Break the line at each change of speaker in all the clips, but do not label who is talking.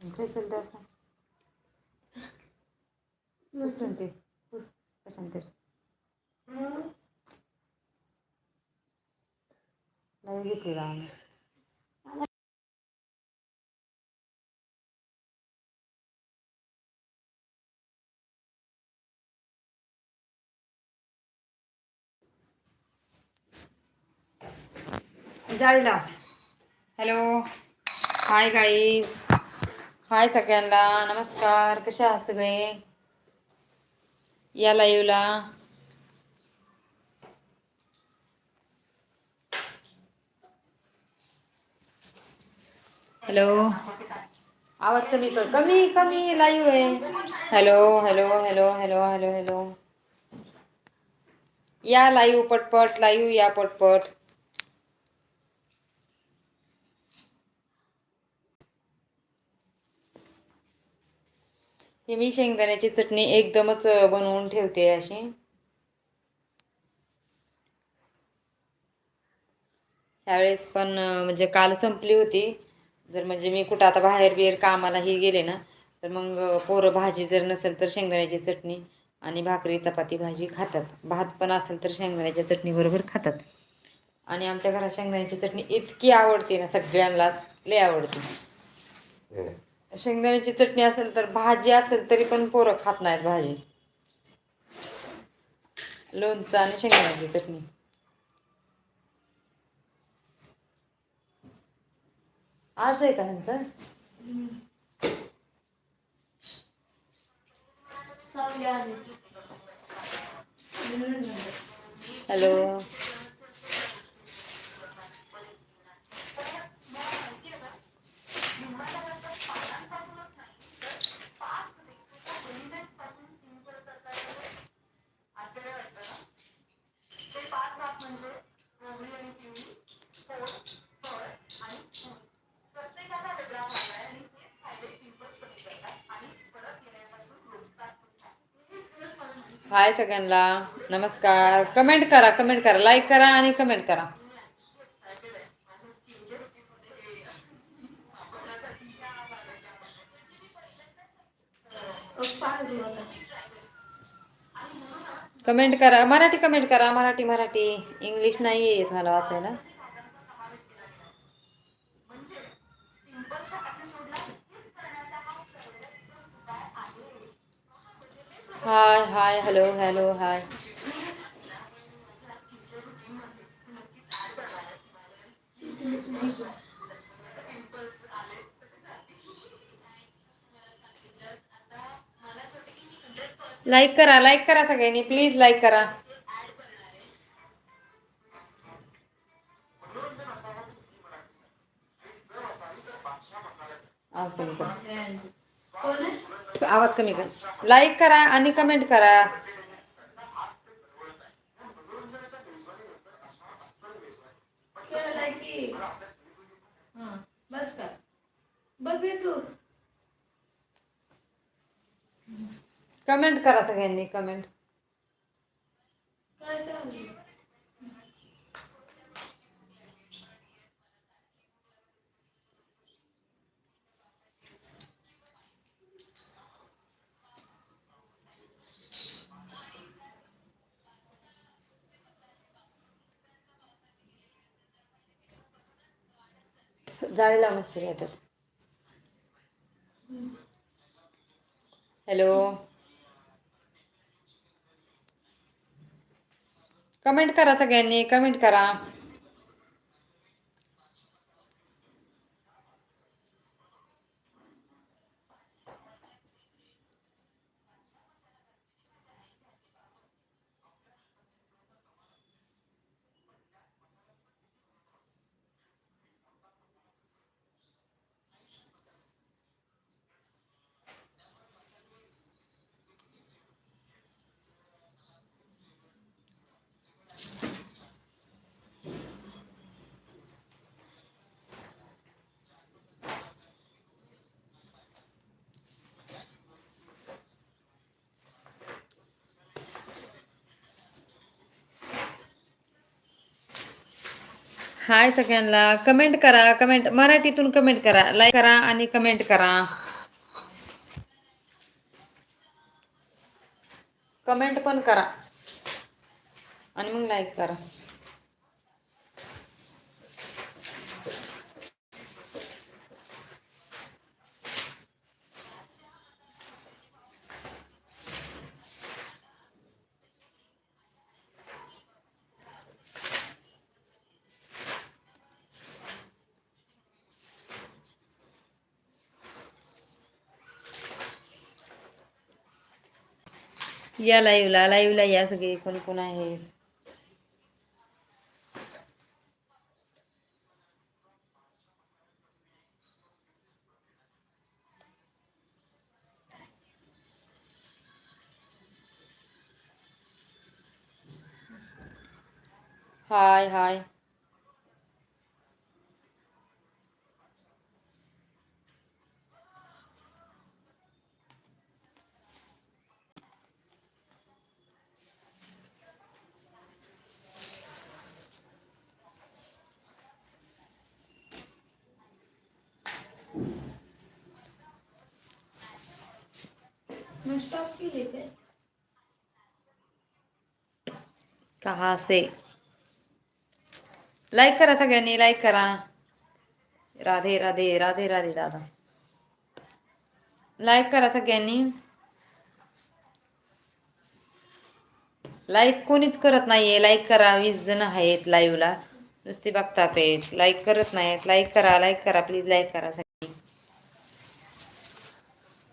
फेसल तर असं पुसून ते पुस कशाने तरी नाही घेतली आम्ही जाळी लाव हॅलो हाय गाई हाय सगळ्यांना नमस्कार. कसे आहात सगळे? या लाईव्हला हॅलो आवाज कमी कर. कमी कमी लाईव्ह आहे. Hello hello hello hello hello hello या लाईव्ह पटपट लाईव्ह या पटपट. हे मी शेंगदाण्याची चटणी एकदमच बनवून ठेवते अशी. ह्यावेळेस पण म्हणजे काल संपली होती. जर म्हणजे मी कुठं आता बाहेर बिहेर कामालाही गेले ना तर मग पोरं भाजी जर नसेल तर शेंगदाण्याची चटणी आणि भाकरी चपाती भाजी खातात. भात पण असेल तर शेंगदाण्याच्या चटणीबरोबर खातात. आणि आमच्या घरात शेंगदाण्याची चटणी इतकी आवडते ना सगळ्यांनाच लय आवडते. शेंगदाण्याची चटणी असेल तर भाजी असेल तरी पण पोरं खात नाहीत भाजी. लोणचं आणि शेंगदाण्याची चटणी. आज आहे का ह्यांचं? हॅलो. हाय सगळ्यांना. नमस्कार. कमेंट करा कमेंट करा. लाईक करा आणि कमेंट करा. कमेंट करा. मराठी कमेंट करा. मराठी मराठी. इंग्लिश नाही येत मला वाचायला. Hi hi hello hello hi like करा लाईक करा सगळ्यांनी प्लीज लाईक करा. आज कमी आवाज कमी कर. लाईक करा आणि कमेंट करा. कमेंट करा. सगळ्यांनी कमेंट
काय चालू
जाळीला मच्छर येतात हॅलो. कमेंट करा सगळ्यांनी कमेंट करा. हाय सगळ्यांना. कमेंट करा कमेंट मराठीतून कमेंट करा. लाईक करा आणि कमेंट करा. कमेंट पण करा. आणि मग लाईक करा. या लाईव्हला लाईव्हला या सगळे कोण कोण आहे हाय हाय.
स्टॉप केले
कहा से? लाईक करा सगळ्यांनी लाईक करा. राधे राधे राधे राधे दादा. लाईक करा सगळ्यांनी. लाईक कोणीच करत नाहीये. लाईक करा वीस जण आहेत लाईव्हला नुसते बघतात लाईक करत नाहीत लाईक करा लाईक करा. प्लीज लाईक करा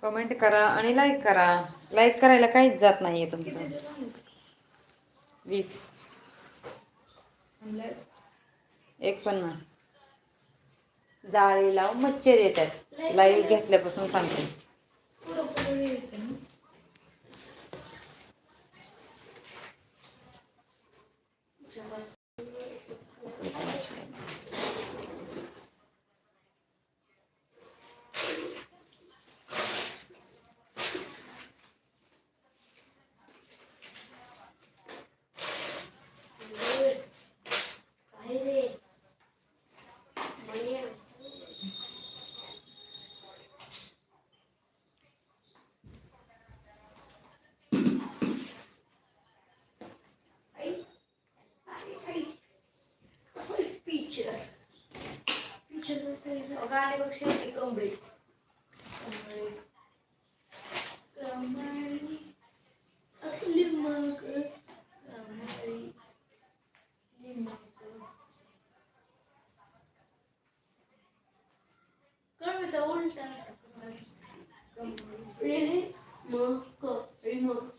कमेंट करा आणि लाईक करा. लाईक करायला काहीच जात नाही आहे तुमचं. वीस. एक पण जाळी लावून मच्छर येतात. लाईव्ह घेतल्यापासून सांगते
पुढं पुढं येते ना गाणे बघ शेवटी कमरे कमळी आपली मग. कमळी लिंबाचं. उलटा. कमळी कमळी मग. कमळी मग.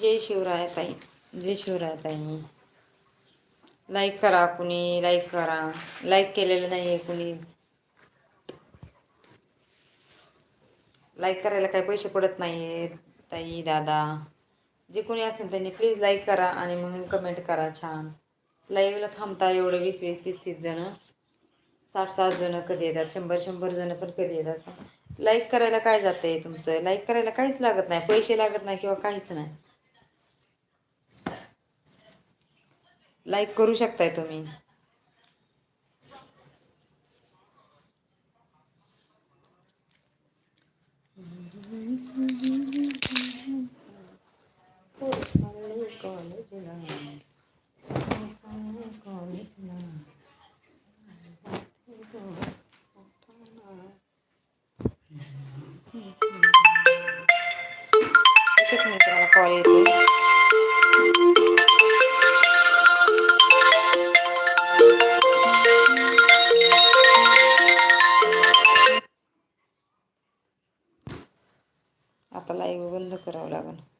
जय शिवराय ताई. जय शिवराय ताई. लाईक करा कुणी लाईक करा. लाईक केलेलं नाही आहे कुणीच. लाईक करायला काही पैसे पडत नाहीयेत ताई दादा. जे कोणी असेल त्यांनी प्लीज लाईक करा आणि मग कमेंट करा छान. लाईव्हला थांबता एवढं वीस वीस तीस तीस जणं. साठ साठ जणं कधी येतात शंभर शंभर जणं पण कधी येतात. लाईक करायला काय जातंय तुमचं? लाईक करायला काहीच लागत नाही पैसे लागत नाही किंवा काहीच नाही. लाईक करू शकताय तुम्ही. एकच मिनिट मला कॉल येतोय. आता लाईव्ह बंद करावं लागेल